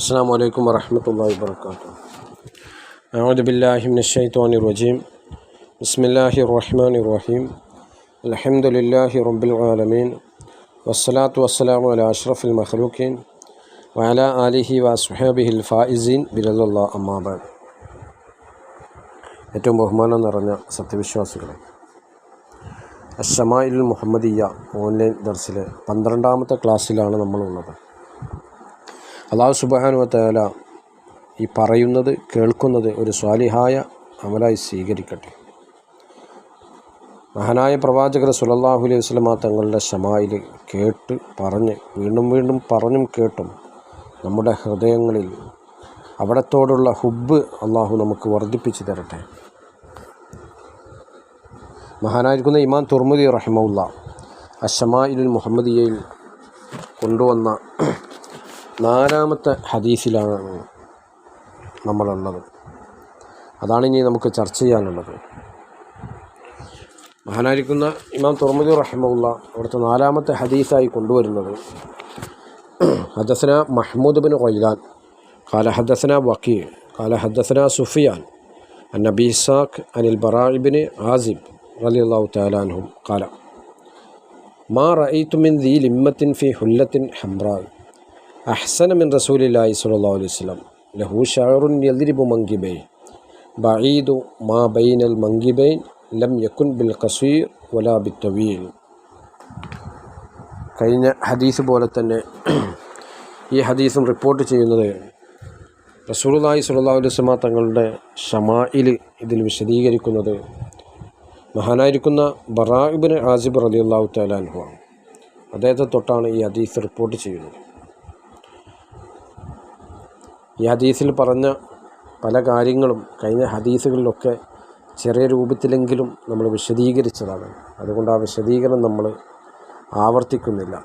السلام عليكم ورحمة الله وبركاته أعوذ بالله من الشيطان الرجيم بسم الله الرحمن الرحيم الحمد لله رب العالمين والصلاة والسلام على أشرف المخلوقين وعلى آله وأصحابه الفائزين برضا الله أما بعد ഏറ്റവും ബഹുമാനം നിറഞ്ഞ സത്യവിശ്വാസികളെ അഷമായിൽ മുഹമ്മദിയ ഓൺലൈൻ ദർസിലെ പന്ത്രണ്ടാമത്തെ ക്ലാസ്സിലാണ് നമ്മളുള്ളത് അള്ളാഹു സുബാനുവത്തേല ഈ പറയുന്നത് കേൾക്കുന്നത് ഒരു സ്വാലിഹായ അമലായി സ്വീകരിക്കട്ടെ. മഹാനായ പ്രവാചകർ സുലല്ലാഹു അലൈഹി വസ്ലമ തങ്ങളുടെ ഷമായിൽ കേട്ട് പറഞ്ഞ് വീണ്ടും വീണ്ടും പറഞ്ഞും കേട്ടും നമ്മുടെ ഹൃദയങ്ങളിൽ അവിടത്തോടുള്ള ഹുബ്ബ് അള്ളാഹു നമുക്ക് വർദ്ധിപ്പിച്ചു തരട്ടെ. മഹാനായിരിക്കുന്ന ഇമാം തുർമുദി റഹിമുല്ല അഷമായിൽ മുഹമ്മദിയയിൽ കൊണ്ടുവന്ന നാലാമത്തെ ഹദീസിലാണ് നമ്മളുള്ളത്. അതാണ് ഇനി നമുക്ക് ചർച്ച ചെയ്യാനുള്ളത്. മഹാനായിരിക്കുന്ന ഇമാം തുറമുദി റഹ്മുള്ള അവിടുത്തെ നാലാമത്തെ ഹദീസായി കൊണ്ടുവരുന്നത്. ഹദസന മഹ്മൂദ് ബിൻ ഖൈലാൻ കാല ഹദസന വക്കീ കാല ഹദസന സുഫിയാൻ അൻ നബി ഇസാഖ് അനിൽ ബറാഹിബിൻ ആസിബ് റലി അള്ളാഹു താലാൻഹും കാല മാ റഈത്തു മിൻ ദീ ലിമ്മത്തിൻ ഫി ഹുല്ലത്തിൻ ഹംറായി. അഹ്സനമിൻ റസൂലില്ലാഹി സ്വല്ലാ അലൈഹി സ്വലം ലഹു ഷാറുൻ യദ്രിബു മങ്കിബൈൻ ബഈദു മാ ബൈനൽ മങ്കിബൈൻ ലം യക്കുൻ ബിൽ കസീർ വലാ തവീൽ കഴിഞ്ഞ ഹദീസ് പോലെ തന്നെ ഈ ഹദീസും റിപ്പോർട്ട് ചെയ്യുന്നത് റസൂലുല്ലാഹി സ്വല്ലല്ലാഹു അലൈഹി തങ്ങളുടെ ഷമായിൽ ഇതിൽ വിശദീകരിക്കുന്നത് മഹാനായിരിക്കുന്ന ബറാഇബിൻ ആസിബ് റളിയല്ലാഹു തആല അൻഹു അദ്ദേഹത്തെ തൊട്ടാണ് ഈ ഹദീസ് റിപ്പോർട്ട് ചെയ്യുന്നത്. ഈ ഹദീസിൽ പറഞ്ഞ പല കാര്യങ്ങളും കഴിഞ്ഞ ഹദീസുകളിലൊക്കെ ചെറിയ രൂപത്തിലെങ്കിലും നമ്മൾ വിശദീകരിച്ചതാണ്. അതുകൊണ്ട് ആ വിശദീകരണം നമ്മൾ ആവർത്തിക്കുന്നില്ല.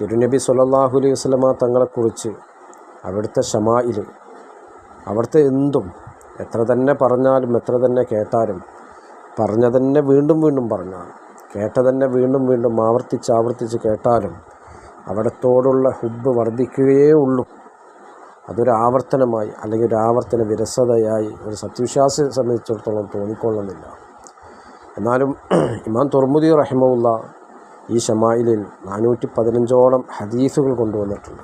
തിരുനബി സല്ലല്ലാഹു അലൈഹി വസല്ലമ തങ്ങളെക്കുറിച്ച് അവിടുത്തെ ഷമായിൽ അവിടുത്തെ എന്തും എത്ര തന്നെ പറഞ്ഞാലും എത്ര തന്നെ കേട്ടാലും പറഞ്ഞ തന്നെ വീണ്ടും വീണ്ടും പറഞ്ഞാൽ കേട്ട തന്നെ വീണ്ടും വീണ്ടും ആവർത്തിച്ച് ആവർത്തിച്ച് കേട്ടാലും അവിടത്തോടുള്ള ഹുബ് വർദ്ധിക്കുകയേ ഉള്ളൂ. അതൊരു ആവർത്തനമായി അല്ലെങ്കിൽ ഒരു ആവർത്തന വിരസതയായി ഒരു സത്യവിശ്വാസിയെ സംബന്ധിച്ചിടത്തോളം തോന്നിക്കൊള്ളുന്നില്ല. എന്നാലും ഇമാം തുർമുദി റഹിമുള്ള ഈ ഷമായിലിൽ നാനൂറ്റി പതിനഞ്ചോളം ഹദീസുകൾ കൊണ്ടുവന്നിട്ടുണ്ട്.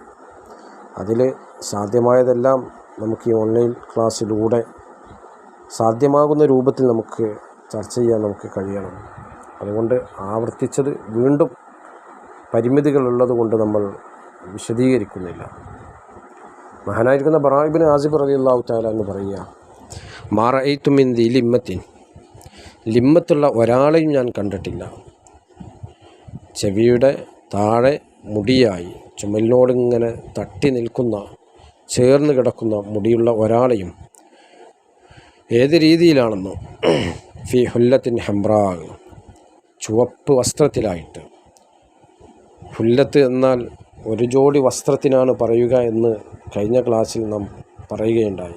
അതിൽ സാധ്യമായതെല്ലാം നമുക്ക് ഈ ഓൺലൈൻ ക്ലാസ്സിലൂടെ സാധ്യമാകുന്ന രൂപത്തിൽ നമുക്ക് ചർച്ച ചെയ്യാൻ നമുക്ക് കഴിയണം. അതുകൊണ്ട് ആവർത്തിച്ചത് വീണ്ടും പരിമിതികളുള്ളത് കൊണ്ട് നമ്മൾ വിശദീകരിക്കുന്നില്ല. മഹാനായിരിക്കുന്ന ബറായിബിന് ആസിബ് റതി അള്ളാഹു താല എന്ന് പറയുക മാറയിത്തുമിന്തി ലിമ്മത്തിൻ. ലിമ്മത്തുള്ള ഒരാളെയും ഞാൻ കണ്ടിട്ടില്ല. ചെവിയുടെ താഴെ മുടിയായി ചുമലിനോടിങ്ങനെ തട്ടി നിൽക്കുന്ന ചേർന്ന് കിടക്കുന്ന മുടിയുള്ള ഒരാളെയും ഏത് രീതിയിലാണെന്നോ ഫി ഹുല്ലത്തിൻ ഹംറാഗ് ചുവപ്പ് വസ്ത്രത്തിലായിട്ട്. ഹുല്ലത്ത് എന്നാൽ ഒരു ജോഡി വസ്ത്രത്തിനാണ് പറയുക എന്ന് കഴിഞ്ഞ ക്ലാസ്സിൽ നാം പറയുകയുണ്ടായി.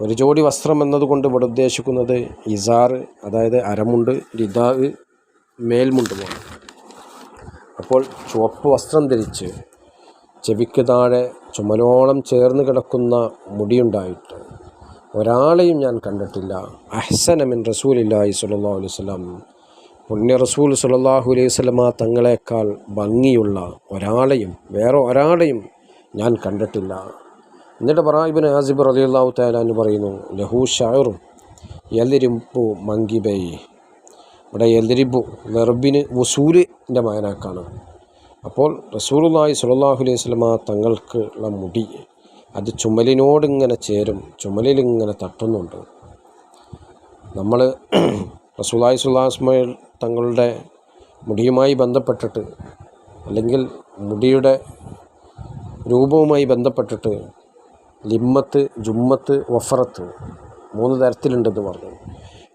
ഒരു ജോഡി വസ്ത്രം എന്നതുകൊണ്ട് ഇവിടെ ഉദ്ദേശിക്കുന്നത് ഇസാറ് അതായത് അരമുണ്ട് ലിതാവ് മേൽമുണ്ടുമാണ്. അപ്പോൾ ചുവപ്പ് വസ്ത്രം ധരിച്ച് ചെവിക്ക് താഴെ ചുമലോളം ചേർന്ന് കിടക്കുന്ന മുടിയുണ്ടായിട്ട് ഒരാളെയും ഞാൻ കണ്ടിട്ടില്ല. അഹ്സനമിൻ റസൂലില്ലാഹി സ്വല്ലല്ലാഹു അലൈഹി വസല്ലം. പുണ്യ റസൂൽ സുല്ലാഹു അലൈഹി വസല്ലമ തങ്ങളെക്കാൾ ഭംഗിയുള്ള ഒരാളെയും വേറെ ഒരാളെയും ഞാൻ കണ്ടിട്ടില്ല. എന്നിട്ട് ബറായിബിൻ ആസിബ് റളിയല്ലാഹു തആല എന്ന് പറയുന്നു ലഹു ഷാറും എലിരിമ്പു മങ്കിബൈ ഇവിടെ എലിരിമ്പു വെർബിന് വസൂലിന്റെ മകനാക്കാണ്. അപ്പോൾ റസൂലുള്ളാഹി സ്വല്ലല്ലാഹു അലൈഹി സ്വലമ തങ്ങൾക്ക് ഉള്ള മുടി അത് ചുമലിനോടിങ്ങനെ ചേരും ചുമലിലിങ്ങനെ തട്ടുന്നുണ്ട്. നമ്മൾ റസൂലായി സുല്ലാസ്മയിൽ തങ്ങളുടെ മുടിയുമായി ബന്ധപ്പെട്ടിട്ട് അല്ലെങ്കിൽ മുടിയുടെ രൂപവുമായി ബന്ധപ്പെട്ടിട്ട് ലിമ്മത്ത് ജുമ്മത്ത് വഫറത്ത് മൂന്ന് തരത്തിലുണ്ടെന്ന് പറഞ്ഞു.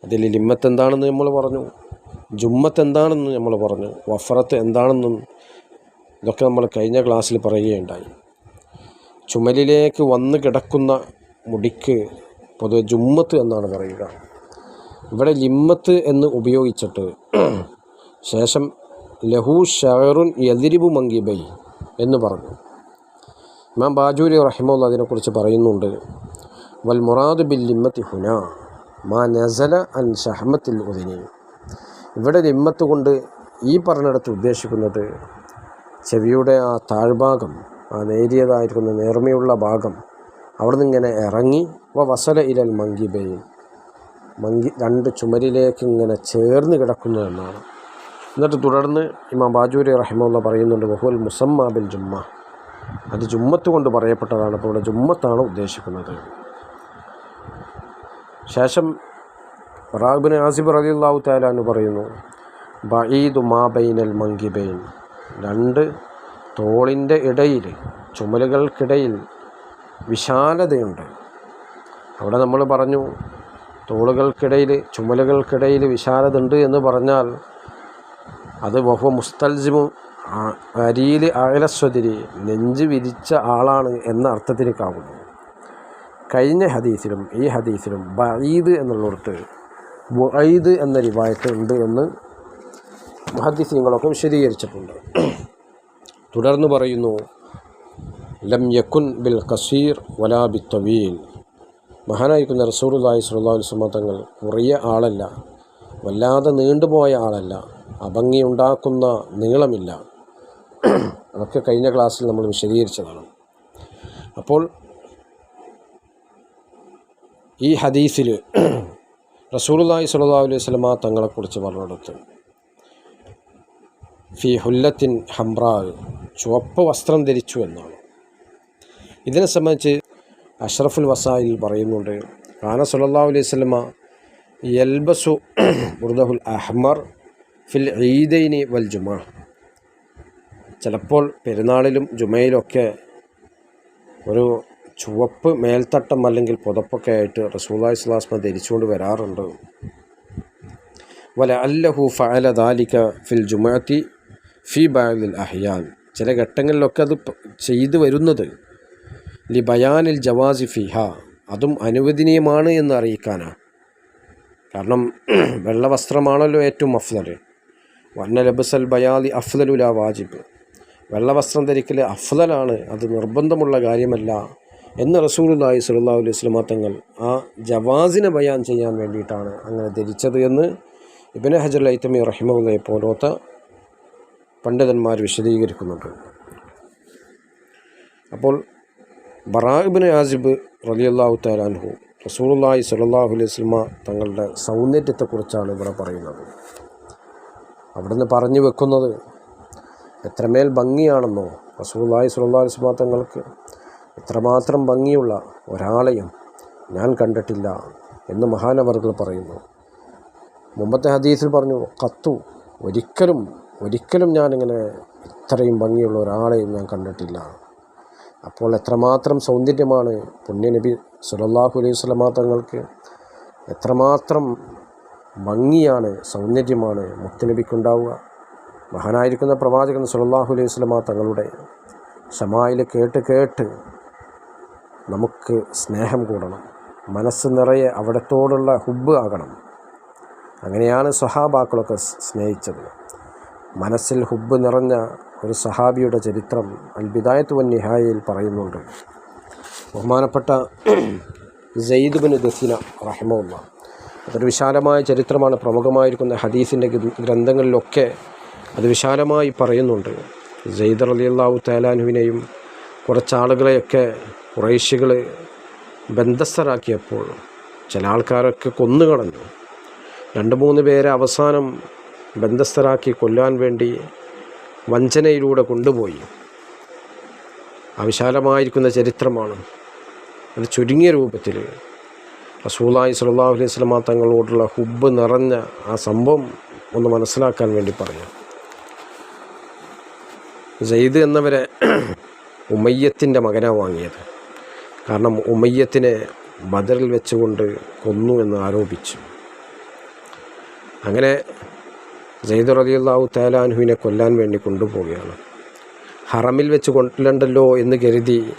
അതിൽ ലിമ്മത്ത് എന്താണെന്ന് നമ്മൾ പറഞ്ഞു ജുമ്മത്ത് എന്താണെന്ന് നമ്മൾ പറഞ്ഞു വഫറത്ത് എന്താണെന്നും ഇതൊക്കെ നമ്മൾ കഴിഞ്ഞ ക്ലാസ്സിൽ പറയുകയുണ്ടായി. ചുമലിലേക്ക് വന്ന് കിടക്കുന്ന മുടിക്ക് പൊതുവെ ജുമ്മത്ത് എന്നാണ് പറയുക. ഇവിടെ ലിമ്മത്ത് എന്ന് ഉപയോഗിച്ചിട്ട് ശേഷം ലഹു ഷഹറുൻ യതിരിബു മങ്കിബൈ എന്ന് പറഞ്ഞു. ഇമാം ബാജൂരി റഹിമുള്ള അതിനെക്കുറിച്ച് പറയുന്നുണ്ട് വൽ മുറാദ് ബിൽ ലിമ്മത്തി ഹുന മാ നസല അൻ ഷഹമത്തിൽ ഉദിനി. ഇവിടെ ലിമ്മത്ത് കൊണ്ട് ഈ പറഞ്ഞിടത്ത് ഉദ്ദേശിക്കുന്നത് ചെവിയുടെ ആ താഴ്ഭാഗം ആ നേരിയതായിരിക്കുന്ന നേർമയുള്ള ഭാഗം അവിടെ ഇങ്ങനെ ഇറങ്ങി വ വസല ഇലൽ മങ്കിബൈൻ മങ്കി രണ്ട് ചുമരിലേക്ക് ഇങ്ങനെ ചേർന്ന് കിടക്കുന്നു എന്നാണ്. എന്നിട്ട് തുടർന്ന് ഇമാം ബാജൂരി റഹിമുള്ള പറയുന്നുണ്ട് ബഹുൽ മുസമ്മാബിൽ ജുമ്മ. അത് ജുമ്മത്ത് കൊണ്ട് പറയപ്പെട്ടതാണ് അപ്പോൾ ഇവിടെ ജുമ്മത്താണ് ഉദ്ദേശിക്കുന്നത്. ശേഷം റാബിൻ ആസിബ് റലിള്ളാഹു താലാന്ന് പറയുന്നു ബഈദു മാ ബൈനൽ മങ്കിബൈൻ. രണ്ട് തോളിന്റെ ഇടയിൽ ചുമലുകൾക്കിടയിൽ വിശാലതയുണ്ട്. അവിടെ നമ്മൾ പറഞ്ഞു തോളുകൾക്കിടയിൽ ചുമലുകൾക്കിടയിൽ വിശാലത ഉണ്ട് എന്ന് പറഞ്ഞാൽ അത് ബഹു മുസ്തൽജിമു അരിയിൽ അയലസ്വതിരി നെഞ്ച് വിരിച്ച ആളാണ് എന്ന അർത്ഥത്തിലേക്കാവുന്നു കഴിഞ്ഞ ഹദീസിലും ഈ ഹദീസിലും ബഈദ് എന്നുള്ളിടത്ത് ബുഐദ് എന്ന റിവായത്ത് ഉണ്ട് എന്ന് മുഹദ്ദിസീങ്ങളൊക്കെ വിശദീകരിച്ചിട്ടുണ്ട്. തുടർന്ന് പറയുന്നു ലം യക്കുൻ ബിൽ കസീർ വലാ ബി തവീൽ. മഹാനായിരിക്കുന്ന റസൂറുല്ലാഹി സ്വല്ലല്ലാഹു അലൈഹി വസല്ലം തങ്ങൾ കുറിയ ആളല്ല വല്ലാതെ നീണ്ടുപോയ ആളല്ല അഭംഗി ഉണ്ടാക്കുന്ന നീളമില്ല. അതൊക്കെ കഴിഞ്ഞ ക്ലാസ്സിൽ നമ്മൾ വിശദീകരിച്ചതാണ്. അപ്പോൾ ഈ ഹദീസിൽ റസൂലുള്ളാഹി സ്വല്ലല്ലാഹു അലൈഹി വസല്ലമ തങ്ങളെക്കുറിച്ച് പറഞ്ഞെടുത്ത് ഫി ഹുല്ലത്തിൻ ഹംറാ ചുവപ്പ് വസ്ത്രം ധരിച്ചു എന്നാണ്. ഇതിനെ സംബന്ധിച്ച് അഷ്റഫുൽ വസായിൽ പറയുന്നുണ്ട് ഖാന സല്ലല്ലാഹു അലൈഹി വസല്ലമ യൽബസു ബുർദഹുൽ അഹ്മർ ഫിൽ ഈദൈനി വൽ ജുമാ. ചിലപ്പോൾ പെരുന്നാളിലും ജുമയിലൊക്കെ ഒരു ചുവപ്പ് മേൽത്തട്ടം അല്ലെങ്കിൽ പുതപ്പൊക്കെ ആയിട്ട് റസൂല്ലായി സ്വലാസ്മ ധരിച്ചുകൊണ്ട് വരാറുണ്ട്. വല അല്ലഹു ഫഅല ദാലിക ഫിൽ ജുമാത്തി ഫി ബാലിൽ അഹ്യാൻ. ചില ഘട്ടങ്ങളിലൊക്കെ അത് ചെയ്തു വരുന്നത് ലി ബയാനിൽ ജവാസി ഫിഹ. അതും അനുവദനീയമാണ് എന്ന് അറിയിക്കാനാണ്. കാരണം വെള്ളവസ്ത്രമാണല്ലോ ഏറ്റവും അഫ്ദൽ വന്ന ലബസൽ ബയാലി അഫ്ദലുല വാജിബ്. വെള്ളവസ്ത്രം ധരിക്കൽ അഫ്ദലാണ് അത് നിർബന്ധമുള്ള കാര്യമല്ല എന്ന് റസൂലുല്ലാഹി സ്വല്ലല്ലാഹു അലൈഹി സ്വലമാ തങ്ങൾ ആ ജവാസിനെ ബയാൻ ചെയ്യാൻ വേണ്ടിയിട്ടാണ് അങ്ങനെ ധരിച്ചത് എന്ന് ഇബിന് ഹജർ ഐത്തമി റഹിമുള്ളയെ പോലത്തെ പണ്ഡിതന്മാർ വിശദീകരിക്കുന്നുണ്ട്. അപ്പോൾ ബറാഹിബിന് ആസിബ് റലിയല്ലാഹു താലാൻഹു റസൂലുള്ളാഹി സ്വല്ലല്ലാഹു അലൈഹി സ്വലമ തങ്ങളുടെ സൗന്ദര്യത്തെക്കുറിച്ചാണ് ഇവിടെ പറയുന്നത്. അവിടുന്ന് പറഞ്ഞു വെക്കുന്നത് എത്രമേൽ ഭംഗിയാണെന്നോ അലൈഹി വസല്ലമ തങ്ങൾക്ക് എത്രമാത്രം ഭംഗിയുള്ള ഒരാളെയും ഞാൻ കണ്ടിട്ടില്ല എന്ന് മഹാനവർകൾ പറയുന്നു. മുമ്പത്തെ ഹദീസിൽ പറഞ്ഞു കത്തു ഒരിക്കലും ഒരിക്കലും ഞാനിങ്ങനെ ഇത്രയും ഭംഗിയുള്ള ഒരാളെയും ഞാൻ കണ്ടിട്ടില്ല. അപ്പോൾ എത്രമാത്രം സൗന്ദര്യമാണ് പുണ്യനബി സുലല്ലാഹു അലൈഹി സ്വലമാ തങ്ങൾക്ക്. എത്രമാത്രം ഭംഗിയാണ് സൗന്ദര്യമാണ് മുത്തുനബിക്കുണ്ടാവുക. മഹാനായിരിക്കുന്ന പ്രവാചകൻ സുലല്ലാഹു അലൈഹി സ്വലമ തങ്ങളുടെ ഷമായിൽ കേട്ട് കേട്ട് നമുക്ക് സ്നേഹം കൂടണം. മനസ്സ് നിറയെ അവിടത്തോടുള്ള ഹുബ് ആകണം. അങ്ങനെയാണ് സഹാബാക്കളൊക്കെ സ്നേഹിച്ചത്. മനസ്സിൽ ഹുബ് നിറഞ്ഞ ഒരു സഹാബിയുടെ ചരിത്രം അൽബിദായത്ത് വൻ നിഹായയിൽ പറയുന്നുണ്ട്. ബഹുമാനപ്പെട്ട സെയ്ദ് ബിൻ ദസിന റഹ്മുള്ള അതൊരു വിശാലമായ ചരിത്രമാണ്. പ്രമുഖമായിരിക്കുന്ന ഹദീസിന്റെ ഗ്രന്ഥങ്ങളിലൊക്കെ അത് വിശാലമായി പറയുന്നുണ്ട്. ജയ്ദർ അലി അള്ളാഹു തേലാനുവിനെയും കുറച്ചാളുകളെയൊക്കെ കുറേശികൾ ബന്ധസ്ഥരാക്കിയപ്പോൾ ചില ആൾക്കാരൊക്കെ കൊന്നുകളഞ്ഞു. രണ്ട് മൂന്ന് പേരെ അവസാനം ബന്ധസ്ഥരാക്കി കൊല്ലാൻ വേണ്ടി വഞ്ചനയിലൂടെ കൊണ്ടുപോയി. ആ വിശാലമായിരിക്കുന്ന ചരിത്രമാണ്. അത് ചുരുങ്ങിയ രൂപത്തിൽ റസൂലായി സലാഹു അലൈഹി സ്വലമ തങ്ങളോടുള്ള ഹുബ് നിറഞ്ഞ ആ സംഭവം ഒന്ന് മനസ്സിലാക്കാൻ വേണ്ടി പറയാം. സെയ്ദ് എന്നവരെ ഉമയ്യത്തിന്റെ മകനാണ് വാങ്ങിയത്. കാരണം ഉമയ്യത്തിനെ ബദറിൽ വെച്ചുകൊണ്ട് കൊന്നു എന്ന് ആരോപിച്ചു. അങ്ങനെ സെയ്ദ് റലിയുള്ളാഹു തേലാൻഹുവിനെ കൊല്ലാൻ വേണ്ടി കൊണ്ടുപോവുകയാണ്. ഹറമിൽ വെച്ച് കൊല്ലണ്ടല്ലോ എന്ന് കരുതി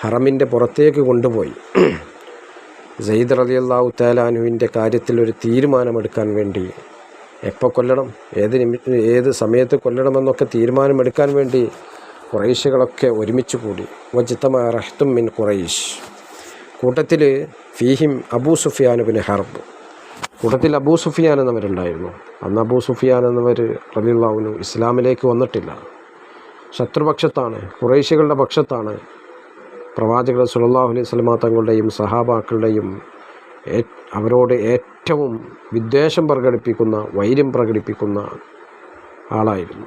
ഹറമിന്റെ പുറത്തേക്ക് കൊണ്ടുപോയി. സെയ്ദ് റലിയുള്ളാഹു തേലാൻഹുവിന്റെ കാര്യത്തിൽ ഒരു തീരുമാനമെടുക്കാൻ വേണ്ടി എപ്പോൾ കൊല്ലണം? ഏത് നിമി ഏത് സമയത്ത് കൊല്ലണമെന്നൊക്കെ തീരുമാനമെടുക്കാൻ വേണ്ടി കുറേശികളൊക്കെ ഒരുമിച്ച് കൂടി. വജിത്തമ റഹ്തും മിൻ ഖുറൈഷ് കൂട്ടത്തിൽ ഫീഹിം അബൂ ബിൻ ഹർബ്. കൂട്ടത്തിൽ അബൂ സുഫിയാൻ എന്നവരുണ്ടായിരുന്നു. അന്ന് അബൂ സുഫിയാൻ എന്നവർ റബിള്ളാവിനു ഇസ്ലാമിലേക്ക് വന്നിട്ടില്ല. ശത്രുപക്ഷത്താണ് കുറേശികളുടെ പക്ഷത്താണ് പ്രവാചകർ സുലല്ലാഹു അലൈഹി സ്വലമാ തങ്ങളുടെയും സഹാബാക്കളുടെയും അവരോട് ഏറ്റവും വിദ്വേഷം പ്രകടിപ്പിക്കുന്ന വൈര്യം പ്രകടിപ്പിക്കുന്ന ആളായിരുന്നു.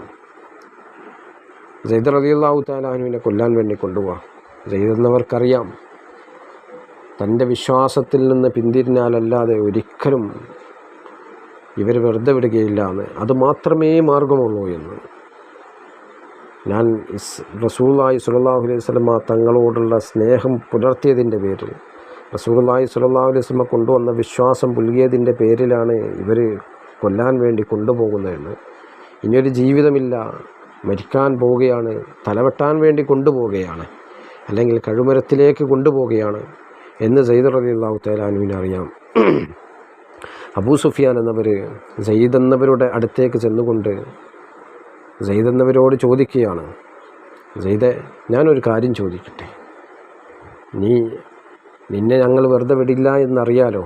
ജയ്ദ് റലിയല്ലാഹു താലാഹുവിനെ കൊല്ലാൻ വേണ്ടി ജയ്ദ് എന്നവർക്കറിയാം തന്റെ വിശ്വാസത്തിൽ നിന്ന് പിന്തിരിഞ്ഞാലല്ലാതെ ഒരിക്കലും ഇവർ വെറുതെ വിടുകയില്ല എന്ന്. അത് മാത്രമേ മാർഗമുള്ളൂ എന്ന്. ഞാൻ റസൂലായി സുലല്ലാഹു അലൈഹി സ്വലമ തങ്ങളോടുള്ള സ്നേഹം പുലർത്തിയതിന്റെ പേരിൽ റസൂലായി സ്വല്ലല്ലാഹു അലൈഹി വസല്ലം കൊണ്ടുവന്ന വിശ്വാസം പുൽകിയതിന്റെ പേരിലാണ് ഇവർ കൊല്ലാൻ വേണ്ടി കൊണ്ടുപോകുന്നതെന്ന്. ഇനിയൊരു ജീവിതമില്ല. മരിക്കാൻ പോവുകയാണ്. തലവെട്ടാൻ വേണ്ടി കൊണ്ടുപോവുകയാണ്. അല്ലെങ്കിൽ കഴുമരത്തിലേക്ക് കൊണ്ടുപോവുകയാണ് എന്ന് സയ്യിദ് റളിയല്ലാഹു തലാനുവിനെ അറിയാം. അബൂ സുഫിയാൻ എന്നവർ സയ്യിദ് എന്നവരുടെ അടുത്തേക്ക് ചെന്നുകൊണ്ട് സയ്യിദ് എന്നവരോട് ചോദിക്കുകയാണ്. സയ്യിദെ ഞാനൊരു കാര്യം ചോദിക്കട്ടെ? നീ നിന്നെ ഞങ്ങൾ വെറുതെ വിടില്ല എന്നറിയാലോ?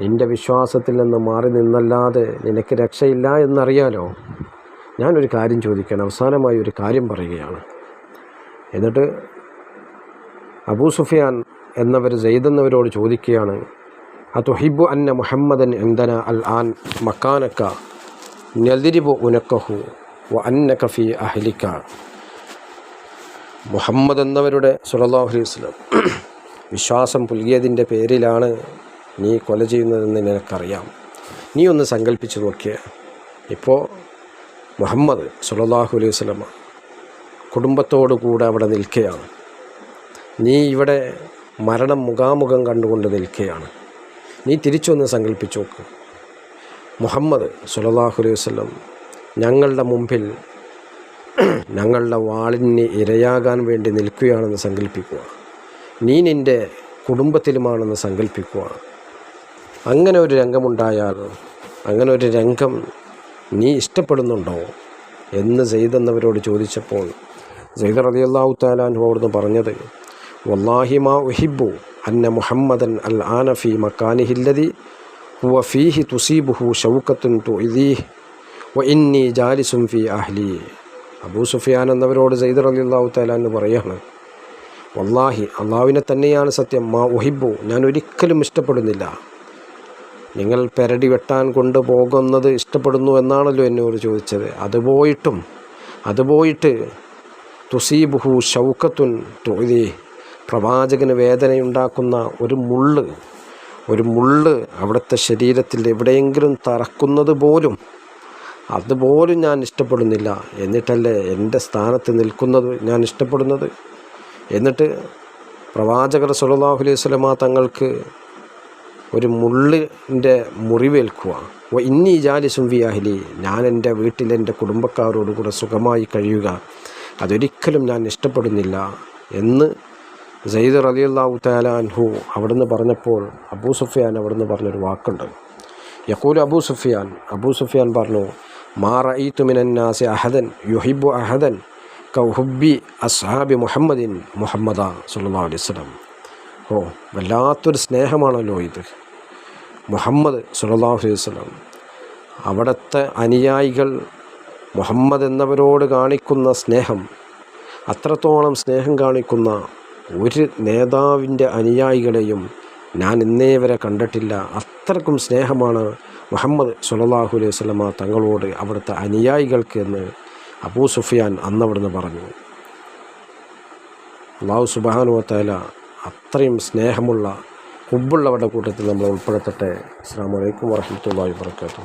നിന്റെ വിശ്വാസത്തിൽ നിന്ന് മാറി നിന്നല്ലാതെ നിനക്ക് രക്ഷയില്ല എന്നറിയാലോ? ഞാനൊരു കാര്യം ചോദിക്കണം അവസാനമായി ഒരു കാര്യം പറയുകയാണ്. എന്നിട്ട് അബൂ സുഫിയാൻ എന്നവർ ജെയ്തെന്നവരോട് ചോദിക്കുകയാണ് അതൊഹിബു അന്ന മുഹമ്മദൻ എന്തന അൽ ആൻ മക്കാനക്ക നെതിരിബു ഉനക്കഹു വ അന്നക കഫി അഹലിക്ക? മുഹമ്മദ് എന്നവരുടെ സുലല്ലാഹു അലൈഹി വസല്ലം വിശ്വാസം പുൽകിയതിന്റെ പേരിലാണ് നീ കൊല ചെയ്യുന്നതെന്ന് നിനക്കറിയാം. നീ ഒന്ന് സങ്കല്പിച്ച് നോക്കിയ. ഇപ്പോൾ മുഹമ്മദ് സുലല്ലാഹു അലൈഹി സ്വലമ കുടുംബത്തോടു കൂടെ അവിടെ നിൽക്കുകയാണ് നീ ഇവിടെ മരണം മുഖാമുഖം കണ്ടുകൊണ്ട് നിൽക്കുകയാണ് നീ തിരിച്ചൊന്ന് സങ്കല്പിച്ച് നോക്ക്. മുഹമ്മദ് സുലല്ലാഹു അലൈഹി വസല്ലം ഞങ്ങളുടെ മുമ്പിൽ ഞങ്ങളുടെ വാളിന് ഇരയാകാൻ വേണ്ടി നിൽക്കുകയാണെന്ന് സങ്കല്പിക്കുക നീ നിന്റെ കുടുംബത്തിലുമാണെന്ന് സങ്കല്പിക്കുക അങ്ങനെ ഒരു രംഗമുണ്ടായാൽ അങ്ങനെ ഒരു രംഗം നീ ഇഷ്ടപ്പെടുന്നുണ്ടോ എന്ന് സെയ്തെന്നവരോട് ചോദിച്ചപ്പോൾ സെയ്ദ് റളിയല്ലാഹു താലാൻഹു അവിടുന്ന് പറഞ്ഞത് വല്ലാഹി മാ ഉഹിബു അന്ന മുഹമ്മദൻ അൽ ആനഫി മക്കാനിഹില്ലതി ഹുവ ഫീഹി തുസീബുഹു ഷൗക്കത്തുൻ തുഇദീഹ് വ ഇന്നി ജാലിസും ഫി അഹ്ലി. അബൂ സുഫിയാൻ എന്നവരോട് സെയ്ദ് റളിയല്ലാഹു താലാൻ പറയാണ് വല്ലാഹി അള്ളാഹുവിനെ തന്നെയാണ് സത്യം. മാ ഒഹിബു ഞാൻ ഒരിക്കലും ഇഷ്ടപ്പെടുന്നില്ല. നിങ്ങൾ പെരടി വെട്ടാൻ കൊണ്ടുപോകുന്നത് ഇഷ്ടപ്പെടുന്നു എന്നാണല്ലോ എന്നോട് ചോദിച്ചത്. അതുപോയിട്ടും അതുപോയിട്ട് അത് പോയിട്ട് തുസീബുഹു ഷൗക്കത്തുൻ തോതി പ്രവാചകന് വേദനയുണ്ടാക്കുന്ന ഒരു മുള്ള് ഒരു മുള്ള് അവിടുത്തെ ശരീരത്തിൽ എവിടെയെങ്കിലും തറക്കുന്നത് പോലും അതുപോലും ഞാൻ ഇഷ്ടപ്പെടുന്നില്ല. എന്നിട്ടല്ലേ എന്റെ സ്ഥാനത്ത് നിൽക്കുന്നത് ഞാൻ ഇഷ്ടപ്പെടുന്നത്? എന്നിട്ട് പ്രവാചകർ സല്ലല്ലാഹു അലൈഹി സ്വലമ തങ്ങൾക്ക് ഒരു മുള്ളിന്റെ മുറിവേൽക്കുക. ഓ ഇന്നി ജാലിസും വിയാഹിലി ഞാൻ എന്റെ വീട്ടിലെന്റെ കുടുംബക്കാരോടുകൂടെ കുടുംബക്കാരോട് കൂടെ സുഖമായി കഴിയുക. അതൊരിക്കലും ഞാൻ ഇഷ്ടപ്പെടുന്നില്ല എന്ന് സെയ്ദ് അള്ളാഹു താലാൻഹു അവിടുന്ന് പറഞ്ഞപ്പോൾ അബൂ സുഫിയാൻ അവിടുന്ന് പറഞ്ഞൊരു വാക്കുണ്ട്. യക്കൂൽ അബൂ സുഫിയാൻ അബൂ സുഫിയാൻ പറഞ്ഞു മാ റഈതു നാസി അഹദൻ യുഹിബു അഹദൻ കൗഹുബി അസ്ഹാബി മുഹമ്മദിൻ മുഹമ്മദ സുല്ലാ അലൈഹി വസല്ലം. ഓ വല്ലാത്തൊരു സ്നേഹമാണല്ലോ ഇത്. മുഹമ്മദ് സല്ലല്ലാഹു അലൈഹി വസല്ലം. അവിടുത്തെ അനുയായികൾ മുഹമ്മദ് എന്നവരോട് കാണിക്കുന്ന സ്നേഹം അത്രത്തോളം സ്നേഹം കാണിക്കുന്ന ഒരു നേതാവിന്റെ അനുയായികളെയും ഞാൻ ഇന്നേ വരെ കണ്ടിട്ടില്ല. അത്രക്കും സ്നേഹമാണ് മുഹമ്മദ് സുലല്ലാഹു അലൈഹി വസല്ലമ തങ്ങളോട് അവിടുത്തെ അനുയായികൾക്ക് എന്ന് അബൂ സുഫിയാൻ അന്നവിടുന്ന് പറഞ്ഞു അള്ളാഹു സുബാനുവത്തേല അത്രയും സ്നേഹമുള്ള ഹുബുള്ളവരുടെ കൂട്ടത്തിൽ നമ്മൾ ഉൾപ്പെടുത്തട്ടെ. അസ്സാം വലൈക്കും വാഹമത്തല്ലാ വാബർക്കാത്തു